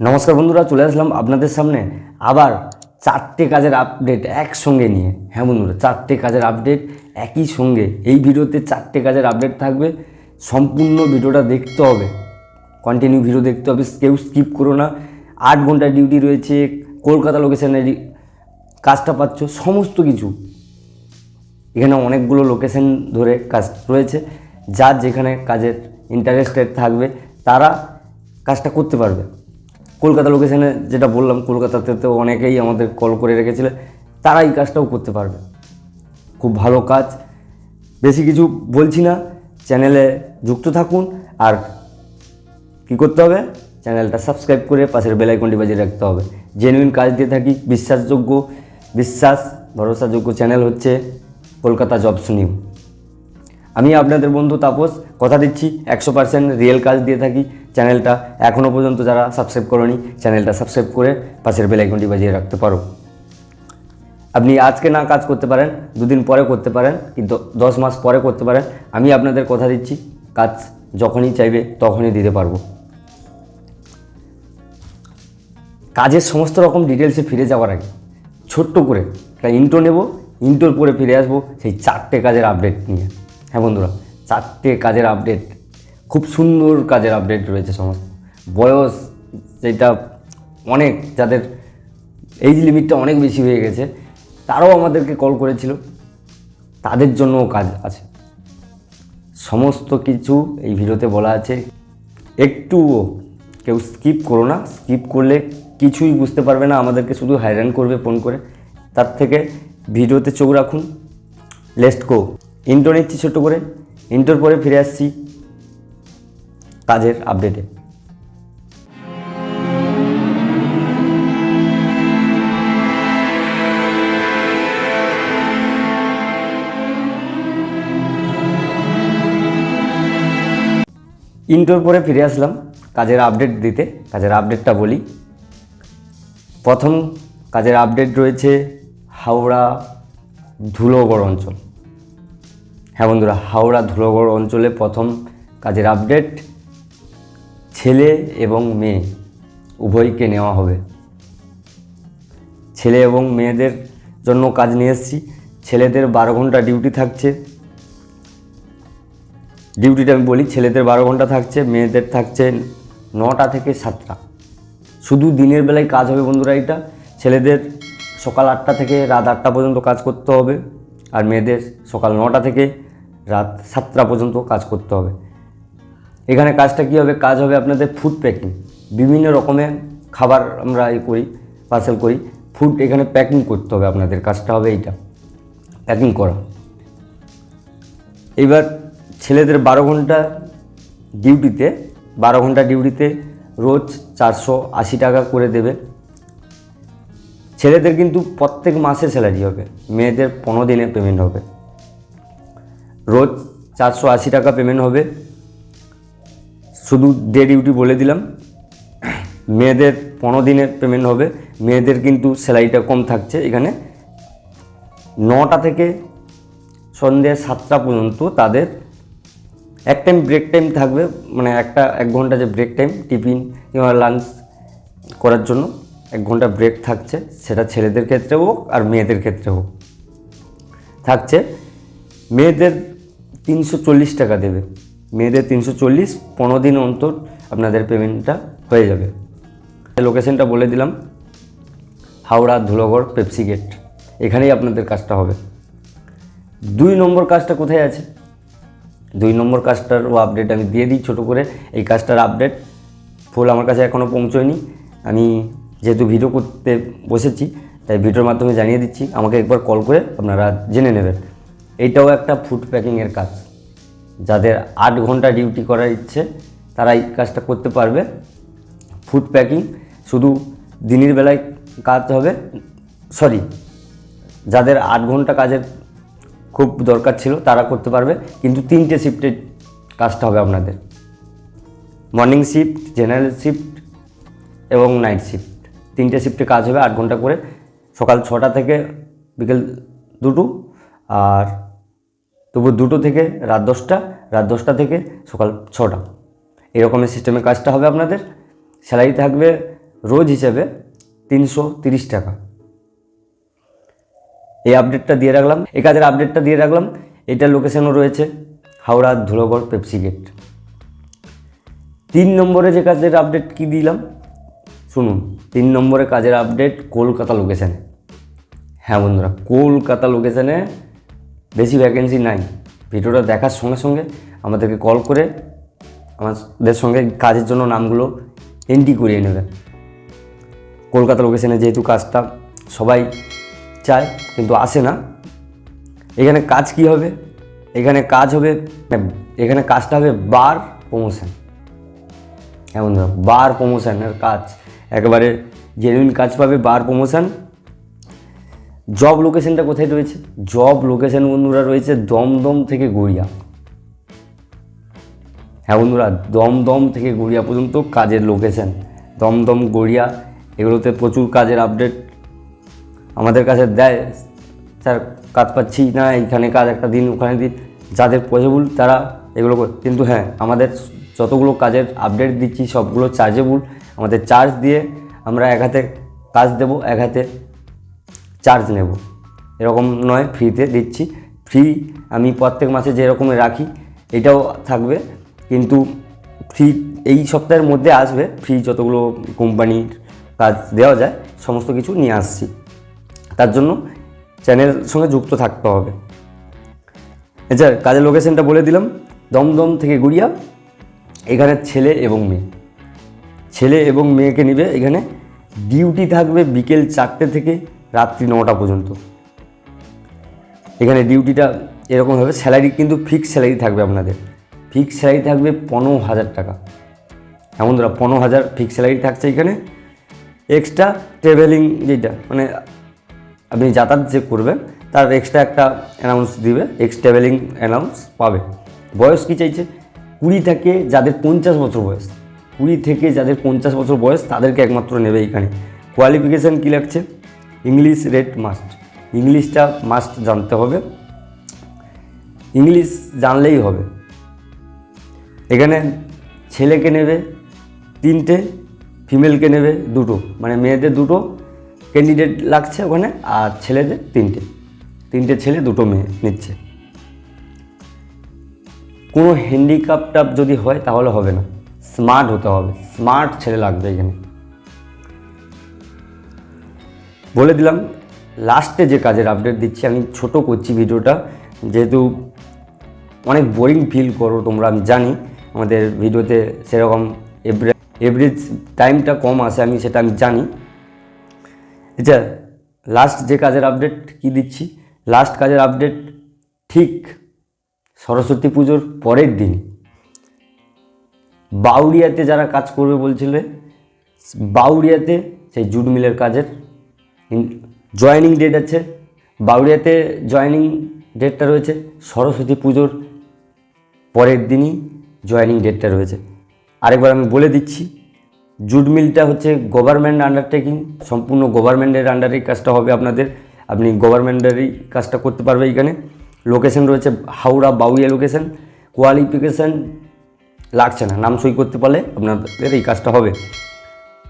নমস্কার বন্ধুরা, চলে আসলাম আপনাদের সামনে আবার চারটে কাজের আপডেট একসঙ্গে নিয়ে। হ্যাঁ বন্ধুরা, চারটে কাজের আপডেট একই সঙ্গে। এই ভিডিওতে চারটে কাজের আপডেট থাকবে। সম্পূর্ণ ভিডিওটা দেখতে হবে। কন্টিনিউ ভিডিও দেখতে হবে। কেউ স্কিপ করো না। আট ঘণ্টা ডিউটি রয়েছে, কলকাতা লোকেশনে কাজটা পাচ্ছ, সমস্ত কিছু। এখানে অনেকগুলো লোকেশন ধরে কাজ রয়েছে। যার যেখানে কাজের ইন্টারেস্টেড থাকবে, তারা কাজটা করতে পারবে। কলকাতা লোকেশানে যেটা বললাম কলকাতাতে তো অনেকেই আমাদের কল করে রেখেছিল তারা এই কাজটাও করতে পারবে। খুব ভালো কাজ। বেশি কিছু বলছি না চ্যানেলে যুক্ত থাকুন, আর কী করতে হবে? চ্যানেলটা সাবস্ক্রাইব করে পাশের বেলাইকনটি বাজিয়ে রাখতে হবে। জেনুইন কাজ দিয়ে থাকি, বিশ্বাসযোগ্য, বিশ্বাস, ভরসাযোগ্য চ্যানেল হচ্ছে কলকাতা জবস নিউ আমি আপনাদের বন্ধু তাপস কথা দিচ্ছি, একশো পার্সেন্ট রিয়েল কাজ দিয়ে থাকি। চ্যানেলটা এখনও পর্যন্ত যারা সাবস্ক্রাইব করনি, চ্যানেলটা সাবস্ক্রাইব করে পাশের বেলাইকনটি বাজিয়ে রাখতে পারো। আপনি আজকে না কাজ করতে পারেন, দুদিন পরে করতে পারেন, কিন্তু দশ মাস পরে করতে পারেন, আমি আপনাদের কথা দিচ্ছি, কাজ যখনই চাইবে তখনই দিতে পারব। কাজের সমস্ত রকম ডিটেলসে ফিরে যাওয়ার আগে ছোট্ট করে একটা ইন্টো নেব ইন্টোর পরে ফিরে আসব সেই চারটে কাজের আপডেট নিয়ে। হ্যাঁ বন্ধুরা চারটে কাজের আপডেট খুব সুন্দর কাজের আপডেট রয়েছে সমস্ত। বয়স যেটা অনেক, যাদের এইজ লিমিটটা অনেক বেশি হয়ে গেছে, তারাও আমাদেরকে কল করেছিল। তাদের জন্যও কাজ আছে। সমস্ত কিছু এই ভিডিওতে বলা আছে। একটুও কেউ স্কিপ করো না। স্কিপ করলে কিছুই বুঝতে পারবে না। আমাদেরকে শুধু হয়রান করবে ফোন করে। তার থেকে ভিডিওতে চোখ রাখুন। লেস্ট গো ইন্টো নিচ্ছি ছোটো করে। ইন্টোর পরে ফিরে আসছি কাজের আপডেটে ইন্টোর পরে ফিরে আসলাম কাজের আপডেট দিতে। কাজের আপডেটটা বলি। প্রথম কাজের আপডেট রয়েছে হাওড়া ধুলোগড় অঞ্চল। হ্যাঁ বন্ধুরা, হাওড়া ধুলোগড় অঞ্চলে প্রথম কাজের আপডেট ছেলে এবং মেয়ে, উভয়কে নেওয়া হবে। ছেলে এবং মেয়েদের জন্য কাজ নিয়ে এসেছি। ছেলেদের বারো ঘণ্টা ডিউটি থাকছে। ডিউটিটা আমি বলি, ছেলেদের বারো ঘণ্টা থাকছে, মেয়েদের থাকছে নটা থেকে সাতটা। শুধু দিনের বেলায় কাজ হবে বন্ধুরা এটা। ছেলেদের সকাল আটটা থেকে রাত আটটা পর্যন্ত কাজ করতে হবে। আর মেয়েদের সকাল নটা থেকে রাত সাতটা পর্যন্ত কাজ করতে হবে। এখানে কাজটা কী হবে? কাজ হবে আপনাদের ফুড প্যাকিং বিভিন্ন রকমের খাবার আমরা এই করি পার্সেল করি। ফুড এখানে প্যাকিং করতে হবে আপনাদের। কাজটা হবে এইটা। প্যাকিং করা। এবার ছেলেদের বারো ঘণ্টা ডিউটিতে, বারো ঘণ্টা ডিউটিতে রোজ চারশো আশি টাকা করে দেবে। ছেলেদের কিন্তু প্রত্যেক মাসে স্যালারি হবে। মেয়েদের পনেরো দিনে পেমেন্ট হবে। রোজ চারশো আশি টাকা পেমেন্ট হবে। শুধু ডে ডিউটি বলে দিলাম। মেয়েদের পনেরো দিনের পেমেন্ট হবে। মেয়েদের কিন্তু স্যালারিটা কম থাকছে এখানে। নটা থেকে সন্ধ্যে সাতটা পর্যন্ত তাদের এক টাইম ব্রেক টাইম থাকবে মানে একটা, এক ঘণ্টা যে ব্রেক টাইম টিফিন কিংবা লাঞ্চ করার জন্য এক ঘণ্টা ব্রেক থাকছে। সেটা ছেলেদের ক্ষেত্রে হোক আর মেয়েদের ক্ষেত্রে হোক। থাকছে। মেয়েদের তিনশো চল্লিশ টাকা দেবে। মেয়েদের তিনশো চল্লিশ, পনেরো দিন অন্তর আপনাদের পেমেন্টটা হয়ে যাবে। লোকেশনটা বলে দিলাম, হাওড়া, ধুলোগড় পেপসি গেট এখানেই আপনাদের কাজটা হবে। দুই নম্বর কাজটা কোথায় আছে? দুই নম্বর কাজটারও আপডেট আমি দিয়ে দিই ছোটো করে। এই কাজটার আপডেট ফুল আমার কাছে এখনও পৌঁছয়নি। আমি যেহেতু ভিডিও করতে বসেছি, তাই ভিডিওর মাধ্যমে জানিয়ে দিচ্ছি। আমাকে একবার কল করে আপনারা জেনে নেবেন। এইটাও একটা ফুড প্যাকিংয়ের কাজ। যাদের আট ঘণ্টা ডিউটি করার ইচ্ছে, তারা এই কাজটা করতে পারবে। ফুড প্যাকিং শুধু দিনের বেলায় কাজ হবে সরি যাদের আট ঘণ্টা কাজের খুব দরকার ছিল, তারা করতে পারবে। কিন্তু তিনটে শিফটে কাজটা হবে আপনাদের। মর্নিং শিফট জেনারেল শিফট এবং নাইট শিফট তিনটে শিফটে কাজ হবে আট ঘণ্টা করে। সকাল ছটা থেকে বিকেল দুটো আর তবু দুটো থেকে রাত দশটা রাত দশটা থেকে সকাল ছটা। এরকমের সিস্টেমে কাজটা হবে আপনাদের। স্যালারি থাকবে রোজ হিসেবে তিনশো তিরিশ টাকা। এই আপডেটটা দিয়ে রাখলাম। এই কাজের আপডেটটা দিয়ে রাখলাম। এটার লোকেশনও রয়েছে হাওড়া ধুলোগড় পেপসি গেট তিন নম্বরে যে কাজের আপডেট কি দিলাম? শুনুন, তিন নম্বরে কাজের আপডেট কলকাতা লোকেশানে হ্যাঁ বন্ধুরা, কলকাতা লোকেশানে বেশি ভ্যাকেন্সি নাই। ভিডিওটা দেখার সঙ্গে সঙ্গে আমাদেরকে কল করে আমাদের সঙ্গে কাজের জন্য নামগুলো এন্ট্রি করিয়ে নেবে। কলকাতা লোকেশানে যেহেতু কাজটা সবাই চায়, কিন্তু আসে না। এখানে কাজ কি হবে? এখানে কাজ হবে, এখানে কাজটা হবে বার প্রমোশন এমন বার প্রমোশনের কাজ। একেবারে জেনুইন কাজ পাবে বার প্রমোশন জব লোকেশনটা কোথায় রয়েছে? জব লোকেশন বন্ধুরা রয়েছে দমদম থেকে গড়িয়া। হ্যাঁ বন্ধুরা, দমদম থেকে গড়িয়া পর্যন্ত কাজের লোকেশন দমদম, গড়িয়া, এগুলোতে প্রচুর কাজের আপডেট আমাদের কাছে দেয়, স্যার কাজ পাচ্ছি না, এইখানে কাজ একটা দিন, ওখানে দিন। যাদের পসিবল তারা এগুলো কিন্তু হ্যাঁ আমাদের যতগুলো কাজের আপডেট দিচ্ছি, সবগুলো চার্জেবল আমাদের চার্জ দিয়ে আমরা এক হাতে কাজ দেবো, এক হাতে চার্জ নেব। এরকম নয় ফ্রিতে দিচ্ছি। ফ্রি আমি প্রত্যেক মাসে যেরকম রাখি, এটাও থাকবে। কিন্তু ফ্রি এই সপ্তাহের মধ্যে আসবে। ফ্রি যতগুলো কোম্পানির কাজ দেওয়া যায়, সমস্ত কিছু নিয়ে আসছি। তার জন্য চ্যানেলের সঙ্গে যুক্ত থাকতে হবে। আচ্ছা কাজের লোকেশনটা বলে দিলাম, দমদম থেকে গুড়িয়া, এখানে ছেলে এবং মেয়ে। ছেলে এবং মেয়েকে নিবে, এখানে ডিউটি থাকবে বিকেল চারটে থেকে রাত্রি নটা পর্যন্ত। এখানে ডিউটিটা এরকম হবে, স্যালারি কিন্তু ফিক্স স্যালারি থাকবে আপনাদের। ফিক্স স্যালারি থাকবে পনেরো হাজার টাকা। এমন ধরা পনেরো হাজার ফিক্স স্যালারি থাকছে এখানে। এক্সট্রা ট্রাভেলিং যেটা মানে আপনি যাতায়াত যে করবেন, তার এক্সট্রা একটা অ্যানাউন্স দিবে এক্স ট্রাভেলিং অ্যানাউন্স পাবে। বয়স কী চাইছে? কুড়ি থেকে যাদের পঞ্চাশ বছর বয়স, কুড়ি থেকে যাদের পঞ্চাশ বছর বয়স, তাদেরকে একমাত্র নেবে এখানে। কোয়ালিফিকেশান কী লাগছে? English rate must. ইংলিশটা মাস্ট জানতে হবে। ইংলিশ জানলেই হবে। এখানে ছেলেকে নেবে তিনটে, ফিমেলকে নেবে দুটো। মানে মেয়েদের দুটো ক্যান্ডিডেট লাগছে ওখানে আর ছেলেদের তিনটে। তিনটে ছেলে, দুটো মেয়ে নিচ্ছে। কোনো হ্যান্ডিক্যাপ টাপ যদি হয় তাহলে হবে না। স্মার্ট হতে হবে। স্মার্ট ছেলে লাগবে এখানে। বলে দিলাম, লাস্টে যে কাজের আপডেট দিচ্ছি, আমি ছোট করছি ভিডিওটা। যেহেতু অনেক বোরিং ফিল করো তোমরা, আমি জানি আমাদের ভিডিওতে সেরকম এভারেজ টাইমটা কম আসে আমি সেটা আমি জানি। আচ্ছা লাস্ট যে কাজের আপডেট কি দিচ্ছি? লাস্ট কাজের আপডেট ঠিক সরস্বতী পুজোর পরের দিন। বাউরিয়াতে যারা কাজ করবে বলছিলে বাউরিয়াতে সেই জুট মিলের কাজের জয়েনিং ডেট আছে। বাউরিয়াতে জয়েনিং ডেটটা রয়েছে। সরস্বতী পুজোর পরের দিনই জয়েনিং ডেটটা রয়েছে। আরেকবার আমি বলে দিচ্ছি, জুট মিলটা হচ্ছে গভর্নমেন্ট আন্ডারটেকিং সম্পূর্ণ গভর্নমেন্টের আন্ডারেই কাজটা হবে আপনাদের। আপনি গভর্নমেন্টেরই কাজটা করতে পারবে এখানে লোকেশন রয়েছে হাওড়া বাউরিয়া লোকেশন কোয়ালিফিকেশান লাগছে না, নাম সই করতে পারলে আপনাদের এই কাজটা হবে।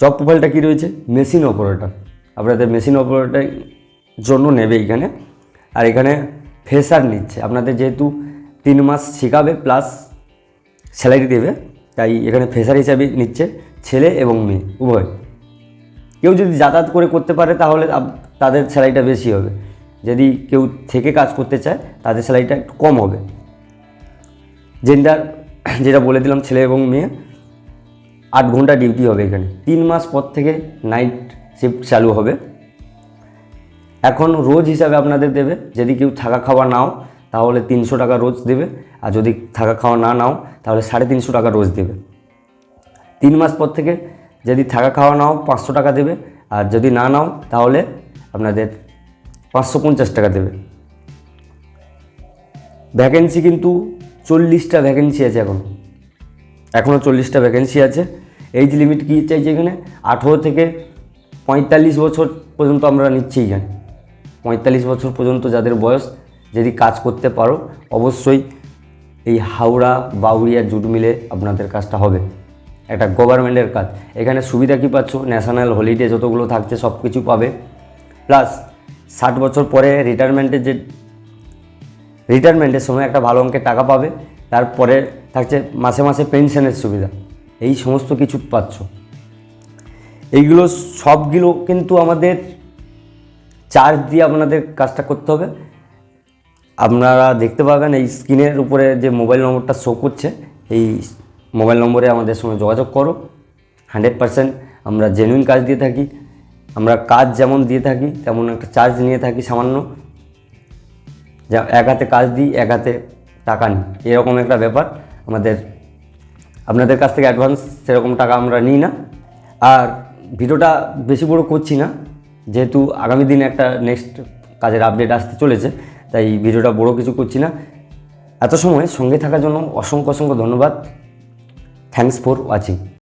জব প্রোফাইলটা কী রয়েছে? মেশিন অপারেটর আপনাদের মেশিন অপারেটর জন্য নেবে এখানে। আর এখানে ফ্রেশার নিচ্ছে। আপনাদের যেহেতু তিন মাস শেখাবে প্লাস স্যালারি দেবে, তাই এখানে ফ্রেশার হিসাবে নিচ্ছে ছেলে এবং মেয়ে, উভয়। কেউ যদি যাতায়াত করে করতে পারে, তাহলে তাদের স্যালারিটা বেশি হবে। যদি কেউ থেকে কাজ করতে চায়, তাদের স্যালারিটা একটু কম হবে। জেন্ডার যেটা বলে দিলাম, ছেলে এবং মেয়ে, আট ঘণ্টা ডিউটি হবে এখানে। তিন মাস পর থেকে নাইট শিফট চালু হবে। এখন রোজ হিসাবে আপনাদের দেবে, যদি কেউ থাকা খাওয়া নাও, তাহলে তিনশো টাকা রোজ দেবে, আর যদি থাকা খাওয়া না নাও, তাহলে সাড়ে তিনশো টাকা রোজ দেবে। তিন মাস পর থেকে যদি থাকা খাওয়া নাও, পাঁচশো টাকা দেবে, আর যদি না নাও, তাহলে আপনাদের পাঁচশো পঞ্চাশ টাকা দেবে। ভ্যাকেন্সি কিন্তু চল্লিশটা ভ্যাকেন্সি আছে এখন। এখনও চল্লিশটা ভ্যাকেন্সি আছে। এইজ লিমিট কী চাইছে এখানে? আঠেরো থেকে পঁয়তাল্লিশ বছর পর্যন্ত আমরা নিচ্ছি এখানে পঁয়তাল্লিশ বছর পর্যন্ত যাদের বয়স, যদি কাজ করতে পারো, অবশ্যই এই হাওড়া বাউরিয়া জুট মিলে আপনাদের কাজটা হবে। একটা গভর্নমেন্টের কাজ। এখানে সুবিধা কী পাচ্ছ? ন্যাশনাল হলিডে যতগুলো থাকছে সব কিছু পাবে। প্লাস ষাট বছর পরে রিটায়ারমেন্টের যে রিটায়ারমেন্টের সময় একটা ভালো অঙ্কের টাকা পাবে। তারপরে থাকছে মাসে মাসে পেনশনের সুবিধা। এই সমস্ত কিছু পাচ্ছ। এইগুলো সবগুলো কিন্তু আমাদের চার্জ দিয়ে আপনাদের কাজটা করতে হবে। আপনারা দেখতে পাবেন এই স্ক্রিনের উপরে যে মোবাইল নম্বরটা শো করছে, এই মোবাইল নম্বরে আমাদের সঙ্গে যোগাযোগ করো। হান্ড্রেড পারসেন্ট আমরা জেনুইন কাজ দিয়ে থাকি, আমরা কাজ যেমন দিয়ে থাকি, তেমন একটা চার্জ নিয়ে থাকি সামান্য। যা এক হাতে কাজ দিই, এক হাতে টাকা নিই, এরকম একটা ব্যাপার আমাদের, আপনাদের কাছ থেকে অ্যাডভান্স সেরকম টাকা আমরা নিই না। আর ভিডিওটা বেশি বড় করছি না, যেহেতু আগামী দিনে একটা নেক্সট কাজের আপডেট আসতে চলেছে, তাই ভিডিওটা বড় কিছু করছি না। এত সময় সঙ্গে থাকার জন্য অসংখ্য অসংখ্য ধন্যবাদ। Thanks for watching